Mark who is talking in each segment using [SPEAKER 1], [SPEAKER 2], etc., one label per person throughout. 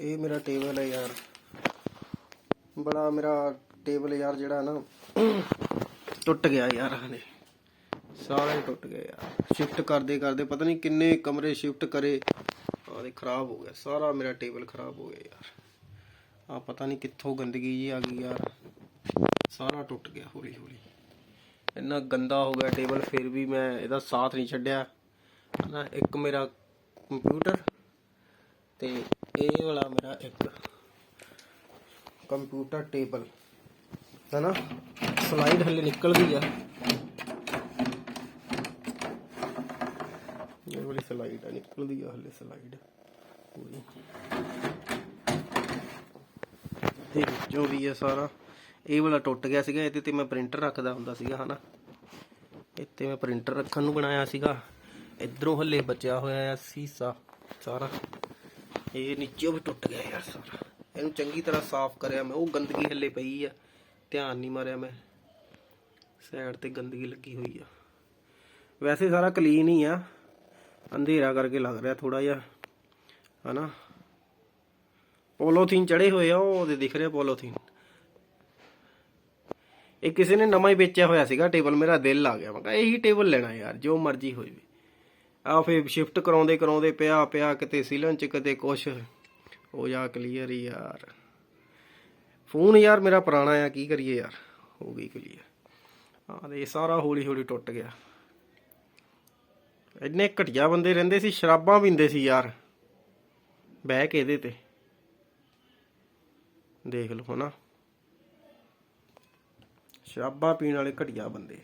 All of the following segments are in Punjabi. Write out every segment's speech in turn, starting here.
[SPEAKER 1] ਇਹ ਮੇਰਾ ਟੇਬਲ ਹੈ ਯਾਰ। ਬੜਾ ਮੇਰਾ ਟੇਬਲ ਯਾਰ ਜਿਹੜਾ ਨਾ ਟੁੱਟ ਗਿਆ ਯਾਰ ਹਲੇ। ਸਾਰੇ ਟੁੱਟ ਗਏ ਯਾਰ। ਸ਼ਿਫਟ ਕਰਦੇ ਕਰਦੇ ਪਤਾ ਨਹੀਂ ਕਿੰਨੇ ਕਮਰੇ ਸ਼ਿਫਟ ਕਰੇ। ਆਹ ਦੇ ਖਰਾਬ ਹੋ ਗਿਆ। ਸਾਰਾ ਮੇਰਾ ਟੇਬਲ ਖਰਾਬ ਹੋ ਗਿਆ ਯਾਰ। ਆ ਪਤਾ ਨਹੀਂ ਕਿੱਥੋਂ ਗੰਦਗੀ ਜੀ ਆ ਗਈ ਯਾਰ। ਸਾਰਾ ਟੁੱਟ ਗਿਆ, ਹੌਲੀ ਹੌਲੀ। ਇੰਨਾ ਗੰਦਾ ਹੋ ਗਿਆ ਟੇਬਲ, ਫਿਰ ਵੀ ਮੈਂ ਇਹਦਾ ਸਾਥ ਨਹੀਂ ਛੱਡਿਆ। ਨਾ ਇੱਕ ਮੇਰਾ ਕੰਪਿਊਟਰ ਤੇ ਇਹ ਵਾਲਾ ਮੇਰਾ ਇੱਕ ਕੰਪਿਊਟਰ ਟੇਬਲ ਹੈ ਨਾ ਸਲਾਈਡ ਹਲੇ ਨਿਕਲ ਗਈ ਆ। ਇਹ ਵਾਲੀ ਸਲਾਈਡ ਆ ਨਿਕਲਦੀ ਆ ਹਲੇ ਸਲਾਈਡ ਪੂਰੀ ਤੇ ਜੋ ਵੀ ਹੈ ਸਾਰਾ। ਇਹ ਵਾਲਾ ਟੁੱਟ ਗਿਆ ਸੀਗਾ, ਇਹਦੇ ਤੇ ਮੈਂ ਪ੍ਰਿੰਟਰ ਰੱਖਦਾ ਹੁੰਦਾ ਸੀਗਾ, ਹਨਾ? ਇੱਥੇ ਮੈਂ ਪ੍ਰਿੰਟਰ ਰੱਖਣ ਨੂੰ ਬਣਾਇਆ ਸੀਗਾ। ਇਧਰੋਂ ਹੱਲੇ ਬਚਿਆ ਹੋਇਆ ਆ ਸੀਸਾ, ਸਾਰਾ। ਇਹ ਨੀਚੇ ਵੀ ਟੁੱਟ ਗਿਆ ਯਾਰ ਸਾਰਾ। ਇਹਨੂੰ ਚੰਗੀ ਤਰ੍ਹਾਂ ਸਾਫ਼ ਕਰਿਆ ਮੈਂ। ਉਹ ਗੰਦਗੀ ਹੱਲੇ ਪਈ ਆ। ਧਿਆਨ ਨਹੀਂ ਮਾਰਿਆ ਮੈਂ। ਸਾਈਡ ਤੇ ਗੰਦਗੀ ਲੱਗੀ ਹੋਈ ਆ। ਵੈਸੇ ਸਾਰਾ ਕਲੀਨ ਹੀ ਆ। ਅੰਧੇਰਾ ਕਰਕੇ ਲੱਗ ਰਿਹਾ ਥੋੜਾ ਜਿਹਾ। ਹਨਾ? ਪੋਲੋਥੀਨ ਚੜੇ ਹੋਏ ਆ ਉਹਦੇ ਦਿਖ ਰਿਹਾ ਪੋਲੋਥੀਨ। ਇਹ ਕਿਸੇ ਨੇ ਨਵਾਂ ਹੀ ਵੇਚਿਆ ਹੋਇਆ ਸੀਗਾ। ਟੇਬਲ ਮੇਰਾ ਦਿਲ ਆ ਗਿਆ। ਮੈਂ ਕਿਹਾ ਇਹੀ ਟੇਬਲ ਲੈਣਾ ਯਾਰ, ਜੋ ਮਰਜ਼ੀ ਹੋ ਜਾਵੇ ਆ ਫੇ ਸ਼ਿਫਟ ਕਰਾਉਂਦੇ ਕਰਾਉਂਦੇ ਪਿਆ ਪਿਆ ਕਿਤੇ ਸਿਲਨ ਚ, ਕਿਤੇ ਕੁਛ। ਹੋ ਜਾ ਕਲੀਅਰ ਯਾਰ। ਫੋਨ ਯਾਰ ਮੇਰਾ ਪੁਰਾਣਾ ਆ, ਕੀ ਕਰੀਏ ਯਾਰ? ਹੋ ਗਈ ਕਲੀਅਰ ਆ ਦੇ ਸਾਰਾ ਹੌਲੀ ਹੌਲੀ ਟੁੱਟ ਗਿਆ। ਇੰਨੇ ਘਟਿਆ ਬੰਦੇ ਰਹਿੰਦੇ ਸੀ, ਸ਼ਰਾਬਾਂ ਪੀਂਦੇ ਸੀ ਯਾਰ। ਬਹਿ ਕੇ ਇਹਦੇ ਤੇ। ਦੇਖ ਲਓ ਹਨਾ। ਸ਼ਰਾਬਾਂ ਪੀਣ ਵਾਲੇ ਘਟਿਆ ਬੰਦੇ।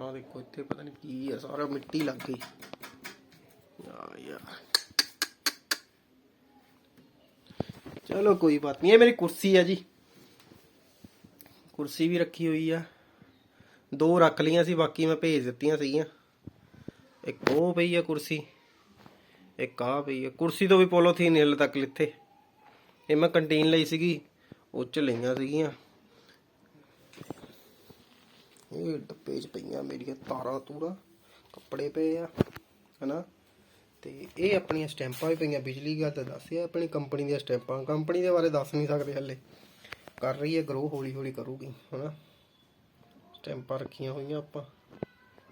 [SPEAKER 1] ਆ, ਦੇਖੋ ਇੱਥੇ ਪਤਾ ਨਹੀਂ ਕੀ ਆ, ਸਾਰਾ ਮਿੱਟੀ ਲੱਗ ਗਈ। ਆ ਯਾਰ। ਚਲੋ ਕੋਈ ਬਾਤ ਨਹੀਂ ਇਹ ਮੇਰੀ ਕੁਰਸੀ ਆ ਜੀ। ਕੁਰਸੀ ਵੀ ਰੱਖੀ ਹੋਈ ਆ। ਦੋ ਰੱਖ ਲਈਆਂ ਸੀ, ਬਾਕੀ ਮੈਂ ਭੇਜ ਦਿੱਤੀਆਂ ਸੀਗੀਆਂ। ਇੱਕ ਉਹ ਪਈ ਆ ਕੁਰਸੀ, ਇੱਕ ਆ ਪਈ ਆ। ਕੁਰਸੀ ਤੋਂ ਵੀ ਪੋਲੋਥੀਨ ਹਿੱਲ ਤੱਕ ਲਿੱਥੇ ਇਹ ਮੈਂ ਕੰਟੀਨ ਲਈ ਸੀਗੀ, ਉਹ ਚ ਲਈਆਂ ਸੀਗੀਆਂ। ਇਹ ਡੱਬੇ ਚ ਪਈਆਂ ਮੇਰੀਆਂ ਤਾਰਾਂ ਤੂਰਾ, ਕੱਪੜੇ ਪਏ ਆ, ਹਨਾ? ਤੇ ਇਹ ਆਪਣੀਆਂ ਸਟੈਂਪਾਂ ਵੀ ਪਈਆਂ ਬਿਜਲੀ ਗੱਲ ਤਾਂ ਦੱਸਿਆ ਆਪਣੀ ਕੰਪਨੀ ਦੀਆਂ ਸਟੈਂਪਾਂ, ਕੰਪਨੀ ਦੇ ਬਾਰੇ ਦੱਸ ਨਹੀਂ ਸਕਦੇ ਹਲੇ। ਕਰ ਰਹੀ ਹੈ ਗਰੋ ਹੌਲੀ ਹੌਲੀ ਕਰੂਗੀ, ਹਨਾ? ਸਟੈਂਪਾਂ ਰੱਖੀਆਂ ਹੋਈਆਂ ਆਪਾਂ।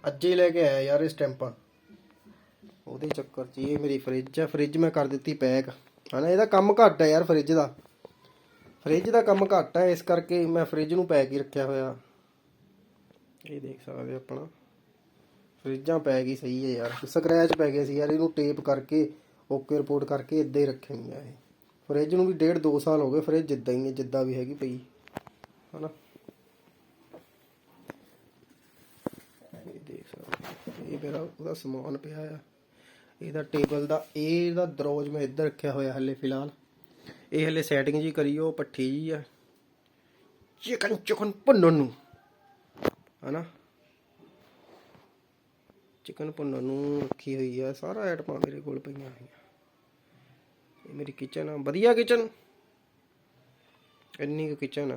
[SPEAKER 1] ਅੱਜ ਹੀ ਲੈ ਕੇ ਆਇਆ ਯਾਰ ਇਹ ਸਟੈਂਪਾਂ। ਉਹਦੇ ਚੱਕਰ 'ਚ ਇਹ ਮੇਰੀ ਫ੍ਰਿਜ ਆ ਫ੍ਰਿਜ ਮੈਂ ਕਰ ਦਿੱਤੀ ਪੈਕ ਹਨਾ? ਇਹਦਾ ਕੰਮ ਘੱਟ ਹੈ ਯਾਰ ਫ੍ਰਿਜ ਦਾ। ਫ੍ਰਿਜ ਦਾ ਕੰਮ ਘੱਟ ਹੈ ਇਸ ਕਰਕੇ ਮੈਂ ਫ੍ਰਿਜ ਨੂੰ ਪੈਕ ਹੀ ਰੱਖਿਆ ਹੋਇਆ। ਇਹ ਦੇਖ ਸਕਦੇ ਆਪਣਾ ਫਰਿੱਜਾਂ ਪੈ ਗਈ ਸਹੀ ਹੈ ਯਾਰ। ਸਕ੍ਰੈਚ ਪੈ ਗਿਆ ਸੀ ਯਾਰ, ਇਹਨੂੰ ਟੇਪ ਕਰਕੇ ਓਕੇ ਰਿਪੋਰਟ ਕਰਕੇ ਇੱਦਾਂ ਹੀ ਰੱਖਣੀ ਆ ਇਹ। ਫਰਿੱਜ ਨੂੰ ਵੀ ਡੇਢ 2 ਸਾਲ ਹੋ ਗਏ ਫਰਿੱਜ ਜਿੱਦਾਂ ਹੀ ਹੈ, ਜਿੱਦਾਂ ਵੀ ਹੈਗੀ ਪਈ। ਹਨਾ? ਇਹ ਦੇਖ ਸਕਦੇ ਇਹ ਮੇਰਾ ਉਹਦਾ ਸਮਾਨ ਪਿਆ ਆ। ਇਹਦਾ ਟੇਬਲ ਦਾ ਇਹ ਇਹਦਾ ਦਰੋਜ ਮੈਂ ਇੱਧਰ ਰੱਖਿਆ ਹੋਇਆ ਹਲੇ ਫਿਲਹਾਲ। ਇਹ ਹਲੇ ਸੈਟਿੰਗ ਜੀ ਕਰੀਓ ਪੱਠੀ ਜੀ ਆ। ਚਿਕਨ ਚਿਕਨ ਭੁੰਨਣ ਨੂੰ। ਹਨਾ? ਚਿਕਨ ਭੁੰਨਣ ਨੂੰ ਰੱਖੀ ਹੋਈ ਆ, ਸਾਰਾ ਆਈਟਮਾਂ ਮੇਰੇ ਕੋਲ ਪਈਆਂ ਹੋਈਆਂ। ਇਹ ਮੇਰੀ ਕਿਚਨ ਆ। ਵਧੀਆ ਕਿਚਨ? ਇੰਨੀ ਕੁ ਕਿਚਨ ਆ,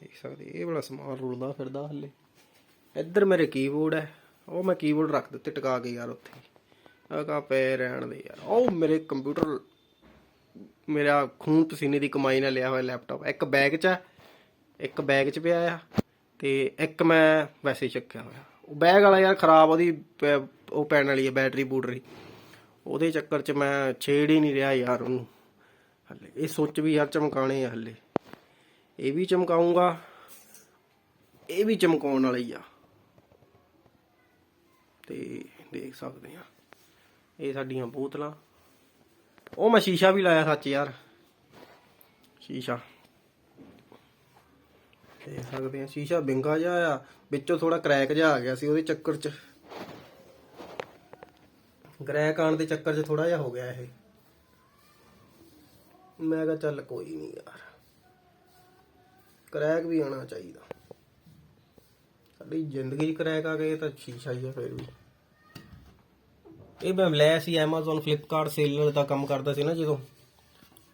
[SPEAKER 1] ਦੇਖ ਸਕਦੇ। ਇਹ ਵਾਲਾ ਸਮਾਨ ਰੁਲਦਾ ਫਿਰਦਾ ਹਲੇ। ਇੱਧਰ ਮੇਰੇ ਕੀਬੋਰਡ ਹੈ ਉਹ ਮੈਂ ਕੀਬੋਰਡ ਰੱਖ ਦਿੱਤੇ ਟਿਕਾ ਕੇ ਯਾਰ ਉੱਥੇ। ਆ ਕਾ ਪਏ ਰਹਿਣ ਦੇ ਯਾਰ। ਉਹ ਮੇਰੇ ਕੰਪਿਊਟਰ ਮੇਰਾ ਖੂਨ ਪਸੀਨੇ ਦੀ ਕਮਾਈ ਨਾਲ ਲਿਆ ਹੋਇਆ ਲੈਪਟਾਪ ਇੱਕ ਬੈਗ 'ਚ ਹੈ ਇੱਕ ਬੈਗ 'ਚ ਪਿਆ ਆ। ਤੇ ਇੱਕ ਮੈਂ ਵੈਸੇ ਚੱਕਿਆ ਹੋਇਆ। ਉਹ ਬੈਗ ਵਾਲਾ ਯਾਰ ਖਰਾਬ ਉਹਦੀ ਪੈ- ਉਹ ਪੈਣ ਵਾਲੀ ਹੈ ਬੈਟਰੀ ਬੂਟਰੀ ਉਹਦੇ ਚੱਕਰ 'ਚ ਮੈਂ ਛੇੜ ਹੀ ਨਹੀਂ ਰਿਹਾ ਯਾਰ ਉਹਨੂੰ। ਹੱਲੇ, ਇਹ ਸੋਚ ਵੀ ਯਾਰ ਚਮਕਾਣੇ ਆ ਹੱਲੇ। ਇਹ ਵੀ ਚਮਕਾਉਂਗਾ ਇਹ ਵੀ ਚਮਕਾਉਣ ਵਾਲਾ ਹੀ ਆ। ਤੇ ਦੇਖ ਸਕਦੇ ਆ, ਇਹ ਸਾਡੀਆਂ ਬੋਤਲਾਂ। ਉਹ ਮੈਂ ਸ਼ੀਸ਼ਾ ਵੀ ਲਾਇਆ ਸੱਚ ਯਾਰ। ਸ਼ੀਸ਼ਾ। ਦੇਖ ਸਕਦੇ ਆ ਸ਼ੀਸ਼ਾ ਬਿੰਗਾ ਜਿਹਾ ਆ, ਵਿੱਚੋਂ ਥੋੜਾ ਕ੍ਰੈਕ ਜਿਹਾ ਆ ਗਿਆ ਸੀ, ਉਹਦੇ ਚੱਕਰ 'ਚ। ਕ੍ਰੈਕ ਆਣ ਦੇ ਚੱਕਰ 'ਚ ਥੋੜਾ ਜਿਹਾ ਹੋ ਗਿਆ ਇਹ। ਮੈਂ ਕਿਹਾ ਚੱਲ ਕੋਈ ਨਹੀਂ ਯਾਰ। ਕਰੈਕ ਵੀ ਆਣਾ ਚਾਹੀਦਾ। ਸਾਡੀ ਜ਼ਿੰਦਗੀ 'ਚ ਕਰੈਕ ਆ ਗਏ ਤਾਂ ਸ਼ੀਸ਼ਾ ਹੀ ਆ ਫਿਰ ਵੀ। ਇਹ ਮੈਂ ਲੈ ਸੀ Amazon, Flipkart ਸੇਲਰ ਦਾ ਕੰਮ ਕਰਦਾ ਸੀ ਨਾ ਜਦੋਂ,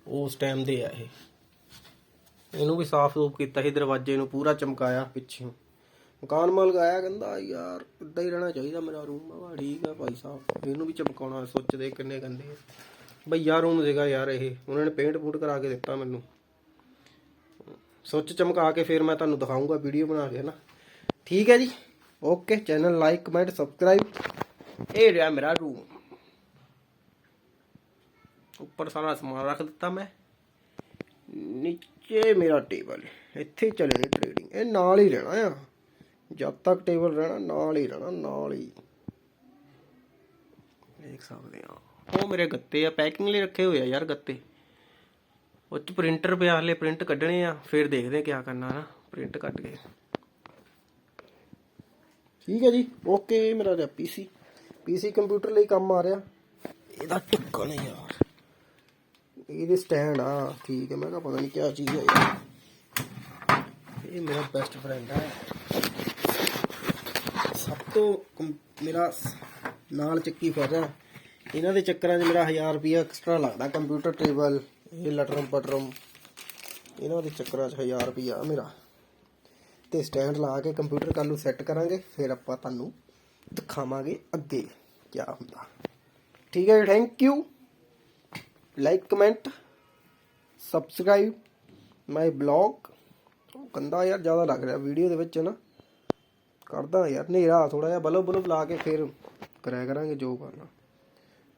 [SPEAKER 1] ਉਸ ਟਾਈਮ ਦੇ ਆ ਇਹ। ਇਹਨੂੰ ਵੀ ਸਾਫ਼ ਸੂਫ ਕੀਤਾ ਸੀ, ਦਰਵਾਜ਼ੇ ਨੂੰ ਪੂਰਾ ਚਮਕਾਇਆ ਪਿੱਛੇ। ਮਕਾਨ ਮਾਲਕ ਆਇਆ ਕਹਿੰਦਾ ਯਾਰ, ਇਦਾਂ ਹੀ ਰਹਿਣਾ ਚਾਹੀਦਾ ਮੇਰਾ ਰੂਮ ਮੈਂ ਠੀਕ ਆ ਭਾਈ ਸਾਹਿਬ, ਇਹਨੂੰ ਵੀ ਚਮਕਾਉਣਾ ਸੋਚਦੇ ਕਿੰਨੇ ਗੰਦੇ ਆ। ਭਈਆ ਰੂਮ ਸੀਗਾ ਯਾਰ ਇਹ, ਉਹਨਾਂ ਨੇ ਪੇਂਟ ਪੂਟ ਕਰਾ ਕੇ ਦਿੱਤਾ ਮੈਨੂੰ। ਸੁੱਚ ਚਮਕਾ ਕੇ ਫਿਰ ਮੈਂ ਤੁਹਾਨੂੰ ਦਿਖਾਉਂਗਾ ਵੀਡੀਓ ਬਣਾ ਕੇ, ਹਨਾ। ਠੀਕ ਹੈ ਜੀ? Okay channel like comment subscribe ਇਹ ਰਿਹਾ ਮੇਰਾ ਰੂਮ ਉੱਪਰ ਸਾਰਾ ਸਮਾਨ ਰੱਖ ਦਿੱਤਾ ਮੈਂ। ਨੀਚੇ ਮੇਰਾ ਟੇਬਲ, ਇੱਥੇ ਹੀ ਚੱਲਣੀ ਟ੍ਰੇਡਿੰਗ ਇਹ ਨਾਲ ਹੀ ਰਹਿਣਾ ਆ। ਜਦ ਤੱਕ ਟੇਬਲ ਰਹਿਣਾ, ਨਾਲ ਹੀ ਰਹਿਣਾ, ਨਾਲ ਹੀ। ਦੇਖ ਸਕਦੇ ਆ। ਉਹ ਮੇਰੇ ਗੱਤੇ ਆ, ਪੈਕਿੰਗ ਲਈ ਰੱਖੇ ਹੋਏ ਆ ਯਾਰ ਗੱਤੇ। ਉਹ ਚ ਪ੍ਰਿੰਟਰ ਪਿਆ, ਹਲੇ ਪ੍ਰਿੰਟ ਕੱਢਣੇ ਆ, ਫਿਰ ਦੇਖਦੇ ਆ ਕੀ ਕਰਨਾ ਨਾ ਪ੍ਰਿੰਟ ਕੱਢ ਕੇ। ਠੀਕ ਹੈ ਜੀ ਓਕੇ ਮੇਰਾ ਰਿਹਾ ਪੀਸੀ ਪੀਸੀ ਕੰਪਿਊਟਰ ਲਈ ਕੰਮ ਆ ਰਿਹਾ। ਇਹਦਾ ਟਿੱਕਣ ਯਾਰ। ਇਹਦੇ ਸਟੈਂਡ ਆ, ਠੀਕ ਹੈ ਮੈਂ ਕਿਹਾ ਪਤਾ ਨਹੀਂ ਕੀ ਚੀਜ਼ ਹੈ ਇਹ ਮੇਰਾ ਬੈਸਟ ਫਰੈਂਡ ਹੈ ਸਭ ਤੋਂ ਕੰ- ਮੇਰਾ ਨਾਲ ਚੱਕੀ ਫਿਰ ਰਿਹਾ ਇਹਨਾਂ ਦੇ ਚੱਕਰਾਂ 'ਚ ਮੇਰਾ 1000 ਰੁਪਿਆ ਐਕਸਟਰਾ ਲੱਗਦਾ। ਕੰਪਿਊਟਰ ਟੇਬਲ ਇਹ ਲਟਰਮ ਪਟਰਮ। ਇਹਨਾਂ ਦੇ ਚੱਕਰਾਂ 'ਚ 1000 ਰੁਪਿਆ ਮੇਰਾ। ਤੇ ਸਟੈਂਡ ਲਾ ਕੇ ਕੰਪਿਊਟਰ ਕੱਲ ਨੂੰ ਸੈੱਟ ਕਰਾਂਗੇ। ਫਿਰ ਆਪਾਂ ਤੁਹਾਨੂੰ ਦਿਖਾਵਾਂਗੇ ਅੱਗੇ ਕੀ ਹੁੰਦਾ। ਠੀਕ ਹੈ thank you like comment subscribe my blog ਗੰਦਾ ਯਾਰ, ਜ਼ਿਆਦਾ ਲੱਗ ਰਿਹਾ ਵੀਡੀਓ ਦੇ ਵਿੱਚ ਨਾ। ਕਰਦਾ ਯਾਰ, ਹਨੇਰਾ ਥੋੜਾ ਜਿਹਾ ਬਲਬ ਬਲਬ ਲਾ ਕੇ ਫਿਰ ਕਰਿਆ ਕਰਾਂਗੇ, ਜੋ ਕਰਨਾ।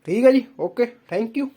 [SPEAKER 1] ਠੀਕ ਹੈ ਜੀ ਓਕੇ ਥੈਂਕ ਯੂ